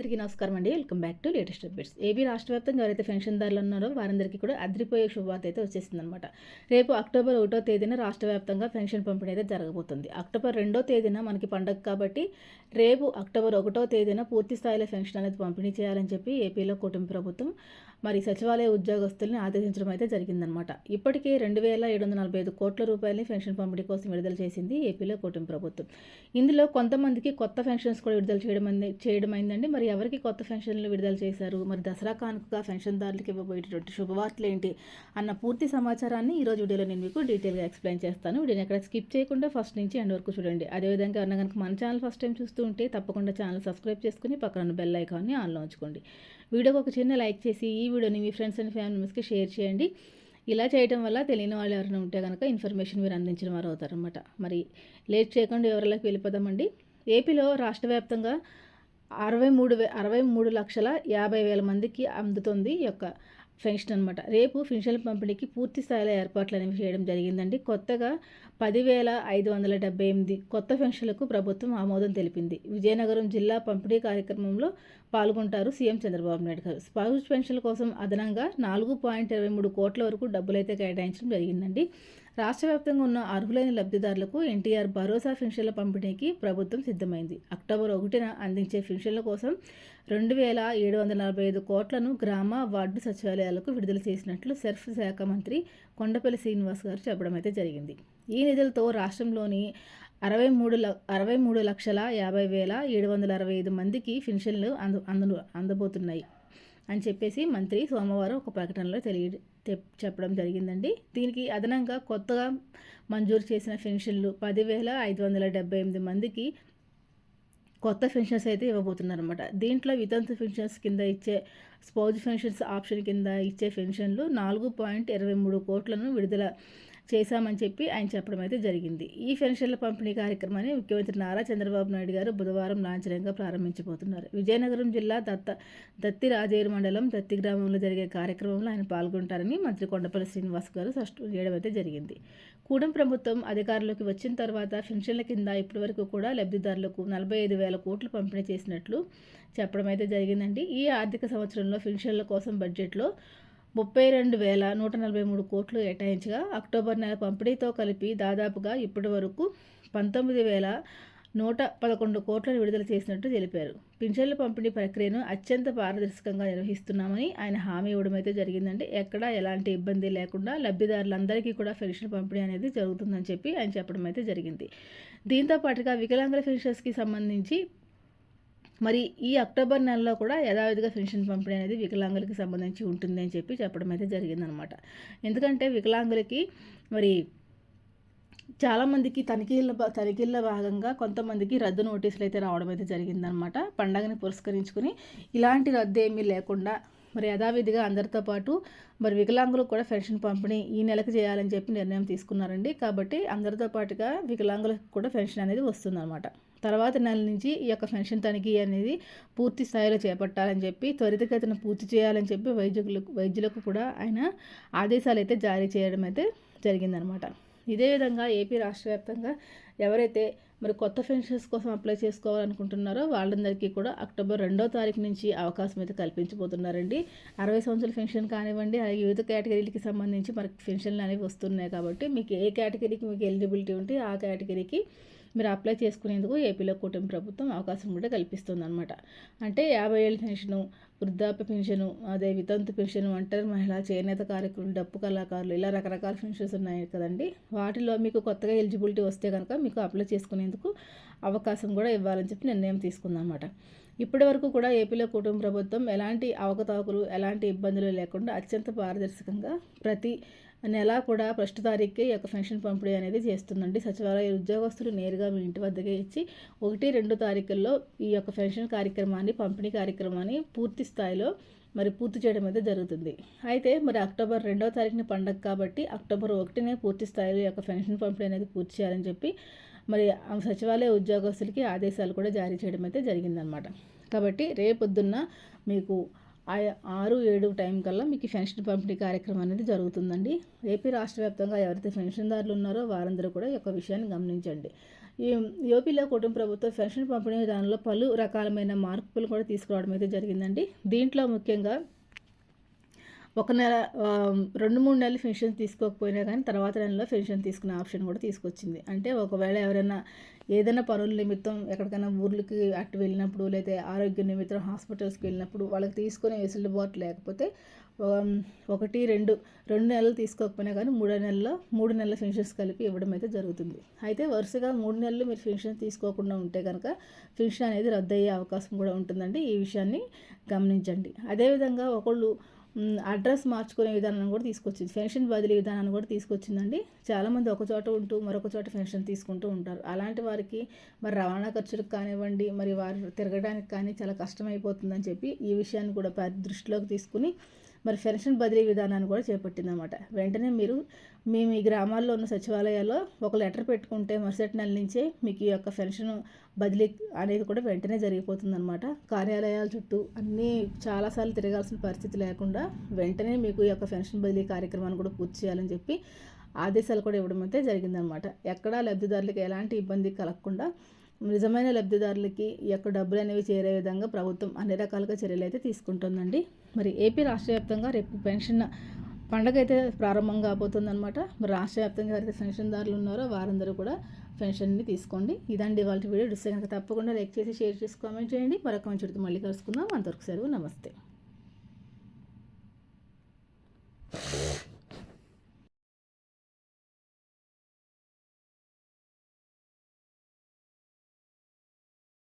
అందరికీ నమస్కారం అండి. Welcome back to latest updates. AP రాష్ట్ర వ్యాప్తంగా ఎవరైతే పెన్షన్దారులు ఉన్నారో వారందరికీ కూడా అదిరిపోయే శుభవార్త అయితే వచ్చేసింది అనమాట రేపు అక్టోబర్ ఒకటో తేదీన రాష్ట్ర వ్యాప్తంగా పెన్షన్ పంపిణీ అయితే జరగబోతుంది. అక్టోబర్ రెండో తేదీన మనకి పండగ కాబట్టి రేపు అక్టోబర్ ఒకటో తేదీన పూర్తి స్థాయిలో పెన్షన్ అనేది పంపిణీ చేయాలని చెప్పి ఏపీలో కుటుంబ ప్రభుత్వం మరి సచివాలయ ఉద్యోగస్తుల్ని ఆదేశించడం అయితే జరిగిందనమాట. ఇప్పటికే రెండు వేల ఏడు వందల నలభై ఐదు కోట్ల రూపాయలని పెన్షన్ పంపిణీ కోసం విడుదల చేసింది ఏపీలో కూటమి ప్రభుత్వం. ఇందులో కొంతమందికి కొత్త పెన్షన్స్ కూడా విడుదల చేయడం చేయడమైందండి చేయడం అయిందండి. మరి ఎవరికి కొత్త పెన్షన్లు విడుదల చేశారు? మరి దసరా కానుకగా పెన్షన్దారులకు ఇవ్వబోయేటటువంటి శుభవార్తలు ఏంటి అన్న పూర్తి సమాచారాన్ని ఈ రోజు వీడియోలో నేను మీకు డీటెయిల్గా ఎక్స్ప్లెయిన్ చేస్తాను. వీడియోని ఎక్కడ స్కిప్ చేయకుండా ఫస్ట్ నుంచి ఎండ్ వరకు చూడండి. అదేవిధంగా ఎవరైనా కనుక మన ఛానల్ ఫస్ట్ టైం చూస్తూ ఉంటే తప్పకుండా ఛానల్ సబ్స్క్రైబ్ చేసుకుని పక్కన బెల్ ఐకాన్ని ఆన్లో ఉంచుకోండి. వీడియోకి ఒక చిన్న లైక్ చేసి ఈ వీడియోని మీ ఫ్రెండ్స్ అండ్ ఫ్యామిలీ మెంబర్స్కి షేర్ చేయండి. ఇలా చేయడం వల్ల తెలియని వాళ్ళు ఎవరైనా ఉంటే కనుక ఇన్ఫర్మేషన్ మీరు అందించిన వారు అవుతారనమాట మరి లేట్ చేయకుండా ఎవరిలోకి వెళ్ళిపోదామండి. ఏపీలో రాష్ట్ర వ్యాప్తంగా అరవై మూడు వే అరవై మూడు లక్షల యాభై వేల మందికి అందుతుంది యొక్క పెన్షన్ అనమాట రేపు పెన్షన్ పంపిణీకి పూర్తి స్థాయిలో ఏర్పాట్లు అనేవి చేయడం జరిగిందండి. కొత్తగా పదివేల ఐదు వందల డెబ్బై ఎనిమిది కొత్త పెన్షన్లకు ప్రభుత్వం ఆమోదం తెలిపింది. విజయనగరం జిల్లా పంపిణీ కార్యక్రమంలో పాల్గొంటారు సీఎం చంద్రబాబు నాయుడు గారు. స్పౌస్ పెన్షన్ల కోసం అదనంగా నాలుగు పాయింట్ ఇరవై మూడు కోట్ల వరకు డబ్బులైతే కేటాయించడం జరిగిందండి. రాష్ట్ర వ్యాప్తంగా ఉన్న అర్హులైన లబ్ధిదారులకు ఎన్టీఆర్ భరోసా పెన్షన్ల పంపిణీకి ప్రభుత్వం సిద్ధమైంది. అక్టోబర్ ఒకటిన అందించే పెన్షన్ల కోసం రెండు వేల ఏడు వందల నలభై ఐదు కోట్లను గ్రామ వార్డు సచివాలయాలకు విడుదల చేసినట్లు సెర్ఫ్ శాఖ మంత్రి కొండపల్లి శ్రీనివాస్ గారు చెప్పడం అయితే జరిగింది. ఈ నిధులతో రాష్ట్రంలోని అరవై మూడు ల అరవై మూడు లక్షల యాభై వేల ఏడు వందల అరవై ఐదు మందికి పెన్షన్లు అంద అందు అందబోతున్నాయి అని చెప్పేసి మంత్రి సోమవారం ఒక ప్రకటనలో తెలియ చెప్పడం జరిగిందండి. దీనికి అదనంగా కొత్తగా మంజూరు చేసిన పెన్షన్లు పదివేల ఐదు వందల డెబ్బై ఎనిమిది మందికి కొత్త పెన్షన్స్ అయితే ఇవ్వబోతున్నారు అనమాట దీంట్లో వితంతు పెన్షన్స్ కింద ఇచ్చే స్పౌజ్ పెన్షన్స్ ఆప్షన్ కింద ఇచ్చే పెన్షన్లు నాలుగు పాయింట్ ఇరవై మూడు కోట్లను విడుదల చేశామని చెప్పి ఆయన చెప్పడం అయితే జరిగింది. ఈ పెన్షన్ల పంపిణీ కార్యక్రమాన్ని ముఖ్యమంత్రి నారా చంద్రబాబు నాయుడు గారు బుధవారం లాంఛనంగా ప్రారంభించబోతున్నారు. విజయనగరం జిల్లా దత్త దత్తి రాజేరు మండలం దత్తి గ్రామంలో జరిగే కార్యక్రమంలో ఆయన పాల్గొంటారని మంత్రి కొండపల్లి శ్రీనివాస్ గారు స్పష్టం చేయడం అయితే జరిగింది. కూడం ప్రభుత్వం అధికారంలోకి వచ్చిన తర్వాత పెన్షన్ల కింద ఇప్పటివరకు కూడా లబ్ధిదారులకు నలభై ఐదు వేల కోట్లు పంపిణీ చేసినట్లు చెప్పడం అయితే జరిగిందండి. ఈ ఆర్థిక సంవత్సరంలో పెన్షన్ల కోసం బడ్జెట్లో ముప్పై రెండు వేల నూట నలభై మూడు కోట్లు కేటాయించగా అక్టోబర్ నెల పంపిణీతో కలిపి దాదాపుగా ఇప్పటి వరకు పంతొమ్మిది వేల నూట పదకొండు కోట్లను విడుదల చేసినట్టు తెలిపారు. పింఛన్ల పంపిణీ ప్రక్రియను అత్యంత పారదర్శకంగా నిర్వహిస్తున్నామని ఆయన హామీ ఇవ్వడం అయితే జరిగిందండి. ఎక్కడా ఎలాంటి ఇబ్బంది లేకుండా లబ్ధిదారులందరికీ కూడా పెన్షన్ పంపిణీ అనేది జరుగుతుందని చెప్పి ఆయన చెప్పడం అయితే జరిగింది. దీంతో పాటుగా వికలాంగుల పెన్షన్స్కి సంబంధించి మరి ఈ అక్టోబర్ నెలలో కూడా యథావిధిగా పెన్షన్ పంపిణీ అనేది వికలాంగులకి సంబంధించి ఉంటుందని చెప్పి చెప్పడం అయితే జరిగిందనమాట. ఎందుకంటే వికలాంగులకి మరి చాలామందికి తనిఖీల భా- భాగంగా కొంతమందికి రద్దు నోటీసులు అయితే రావడం అయితే జరిగిందనమాట. పండగని పురస్కరించుకుని ఇలాంటి రద్దు ఏమీ లేకుండా మరి యథావిధిగా అందరితో పాటు మరి వికలాంగులకు కూడా పెన్షన్ పంపిణీ ఈ నెలకు చేయాలని చెప్పి నిర్ణయం తీసుకున్నారండి. కాబట్టి అందరితో పాటుగా వికలాంగులకు కూడా పెన్షన్ అనేది వస్తుందన్నమాట తర్వాత నెల నుంచి ఈ యొక్క పెన్షన్ తనిఖీ అనేది పూర్తి స్థాయిలో చేపట్టాలని చెప్పి త్వరితగతిన పూర్తి చేయాలని చెప్పి వైద్యులకు వైద్యులకు కూడా ఆయన ఆదేశాలు అయితే జారీ చేయడం అయితే జరిగిందనమాట. ఇదే విధంగా ఏపీ రాష్ట్ర వ్యాప్తంగా ఎవరైతే మరి కొత్త పెన్షన్స్ కోసం అప్లై చేసుకోవాలనుకుంటున్నారో వాళ్ళందరికీ కూడా అక్టోబర్ రెండో తారీఖు నుంచి అవకాశం అయితే కల్పించబోతున్నారండి. అరవై సంవత్సరాల పెన్షన్ కానివ్వండి అలాగే వివిధ కేటగిరీలకి సంబంధించి మనకి పెన్షన్లు అనేవి వస్తున్నాయి కాబట్టి మీకు ఏ కేటగిరీకి మీకు ఎలిజిబిలిటీ ఉంటే ఆ కేటగిరీకి మీరు అప్లై చేసుకునేందుకు ఏపీలో కూటమి ప్రభుత్వం అవకాశం కూడా కల్పిస్తుంది అనమాట అంటే యాభై ఏళ్ళ పెన్షను వృద్ధాప్య పెన్షను అదే వితంతు పెన్షను ఒంటరి మహిళ చేనేత కార్యక్రమం డప్పు కళాకారులు ఇలా రకరకాల పెన్షన్స్ ఉన్నాయి కదండి. వాటిలో మీకు కొత్తగా ఎలిజిబిలిటీ వస్తే కనుక మీకు అప్లై చేసుకునేందుకు అవకాశం కూడా ఇవ్వాలని చెప్పి నిర్ణయం తీసుకుందనమాట ఇప్పటి వరకు కూడా ఏపీలో కుటుంబ ప్రభుత్వం ఎలాంటి అవకతవకలు ఎలాంటి ఇబ్బందులు లేకుండా అత్యంత పారదర్శకంగా ప్రతి నెల కూడా ఫస్ట్ తారీఖుకి ఈ యొక్క పెన్షన్ పంపిణీ అనేది చేస్తుందండి. సచివాలయ ఉద్యోగస్తులు నేరుగా మీ ఇంటి వద్దకే ఇచ్చి ఒకటి రెండు తారీఖుల్లో ఈ యొక్క పెన్షన్ కార్యక్రమాన్ని పంపిణీ కార్యక్రమాన్ని పూర్తి స్థాయిలో మరి పూర్తి చేయడం అయితే జరుగుతుంది. అయితే మరి అక్టోబర్ రెండవ తారీఖున పండగ కాబట్టి అక్టోబర్ ఒకటినే పూర్తి స్థాయిలో ఈ యొక్క పెన్షన్ పంపిణీ అనేది పూర్తి చేయాలని చెప్పి మరి ఆ సచివాలయ ఉద్యోగస్తులకి ఆదేశాలు కూడా జారీ చేయడం అయితే జరిగిందనమాట కాబట్టి రేపొద్దున్న మీకు ఆరు ఏడు టైం కల్లా మీకు పెన్షన్ పంపిణీ కార్యక్రమం అనేది జరుగుతుందండి. ఏపీ రాష్ట్ర వ్యాప్తంగా ఎవరైతే పెన్షన్దారులు ఉన్నారో వారందరూ కూడా ఈ యొక్క విషయాన్ని గమనించండి. ఈ యూపీలో కుటుంబ ప్రభుత్వ పెన్షన్ పంపిణీ విధానంలో పలు రకాలమైన మార్పులు కూడా తీసుకురావడం అయితే జరిగిందండి. దీంట్లో ముఖ్యంగా ఒక నెల రెండు మూడు నెలలు పెన్షన్ తీసుకోకపోయినా కానీ తర్వాత నెలలో పెన్షన్ తీసుకునే ఆప్షన్ కూడా తీసుకొచ్చింది. అంటే ఒకవేళ ఎవరైనా ఏదైనా పనుల నిమిత్తం ఎక్కడికైనా ఊర్లకి అటు వెళ్ళినప్పుడు లేదా ఆరోగ్య నిమిత్తం హాస్పిటల్స్కి వెళ్ళినప్పుడు వాళ్ళకి తీసుకునే వెసులుబాటు లేకపోతే ఒకటి రెండు రెండు నెలలు తీసుకోకపోయినా కానీ మూడో నెలలో మూడు నెలల పెన్షన్స్ కలిపి ఇవ్వడం అయితే జరుగుతుంది. అయితే వరుసగా మూడు నెలలు మీరు పెన్షన్ తీసుకోకుండా ఉంటే కనుక పెన్షన్ అనేది రద్దు అయ్యే అవకాశం కూడా ఉంటుందండి. ఈ విషయాన్ని గమనించండి. అదేవిధంగా ఒకళ్ళు అడ్రస్ మార్చుకునే విధానం కూడా తీసుకొచ్చింది. పెన్షన్ బదిలీ విధానాన్ని కూడా తీసుకొచ్చిందండి. చాలామంది ఒక చోట ఉంటూ మరొక చోట పెన్షన్ తీసుకుంటూ ఉంటారు. అలాంటి వారికి మరి రవాణా ఖర్చులకు కానివ్వండి మరి వారు తిరగడానికి కానీ చాలా కష్టమైపోతుందని చెప్పి ఈ విషయాన్ని కూడా దృష్టిలోకి తీసుకుని మరి పెన్షన్ బదిలీ విధానాన్ని కూడా చేపట్టిందన్నమాట. వెంటనే మీరు మీ మీ గ్రామాల్లో ఉన్న సచివాలయాల్లో ఒక లెటర్ పెట్టుకుంటే మరుసటి నెల నుంచే మీకు ఈ యొక్క పెన్షన్ బదిలీ అనేది కూడా వెంటనే జరిగిపోతుందన్నమాట. కార్యాలయాల చుట్టూ అన్నీ చాలాసార్లు తిరగాల్సిన పరిస్థితి లేకుండా వెంటనే మీకు ఈ యొక్క పెన్షన్ బదిలీ కార్యక్రమాన్ని కూడా పూర్తి చేయాలని చెప్పి ఆదేశాలు కూడా ఇవ్వడం అయితే జరిగిందనమాట ఎక్కడా లబ్ధిదారులకు ఎలాంటి ఇబ్బంది కలగకుండా నిజమైన లబ్ధిదారులకి ఈ యొక్క డబ్బులు అనేవి చేరే విధంగా ప్రభుత్వం అన్ని రకాలుగా చర్యలు అయితే తీసుకుంటుందండి. మరి ఏపీ రాష్ట్ర వ్యాప్తంగా రేపు పెన్షన్ పండగ అయితే ప్రారంభం కాబోతుందన్నమాట. మరి రాష్ట్ర వ్యాప్తంగా ఎవరైతే పెన్షన్దారులు ఉన్నారో వారందరూ కూడా పెన్షన్ని తీసుకోండి. ఇదండి వాళ్ళ వీడియో. డిస్ కనుక తప్పకుండా లైక్ చేసి షేర్ చేసి కామెంట్ చేయండి. మరొక మంచి మళ్ళీ కలుసుకుందాం. అంతవరకు సెలవు నమస్తే.